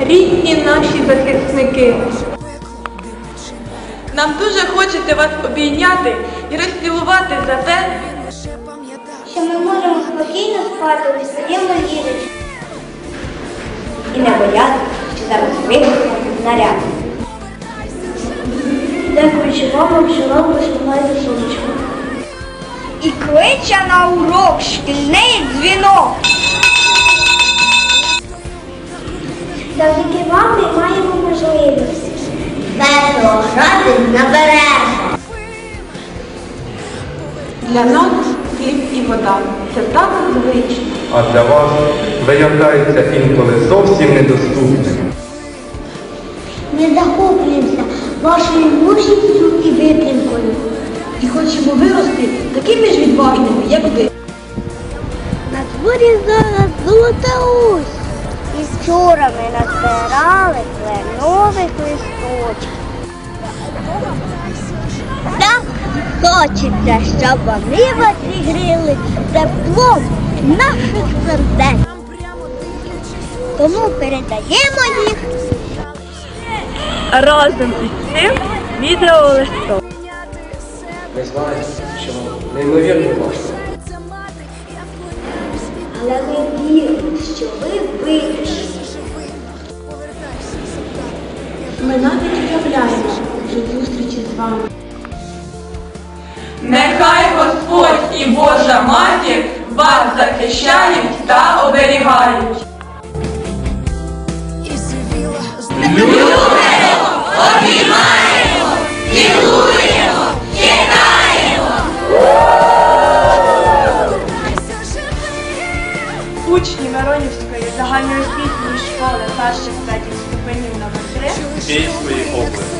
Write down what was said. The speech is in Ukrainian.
Рідні наші захисники. Нам дуже хочеться вас обійняти і розцілувати за те, що ми можемо спокійно спати у своєму ліжечку і не боятися, що зараз вибухне снаряд. Дякуючи вам, що нам висуваєте сонечко. І кличе на урок шкільний дзвінок. Завдяки вам ми маємо можливість. Весело грати набережно. для нас хліб і вода. Це так звично. а для вас виявляється інколи зовсім недоступним. Ми захоплюємося вашою мужністю і витримкою. І хочемо вирости такими ж відважними, як ви. На дворі зараз золота ось. І вчора ми назбирали кленових листочків. Так хочеться, щоб вони вас зігріли теплом наших сердець. Тому передаємо їх Разом із цим відеолистом. Ми знаємо, що вам неймовірно важко. Але ми віримо, що ви вирішите. Вами. Нехай Господь і Божа Матір вас захищають та оберігають. І сивіла Учні Миронівської загальноосвітньої школи перших третіх ступенів номер 3 Бій свої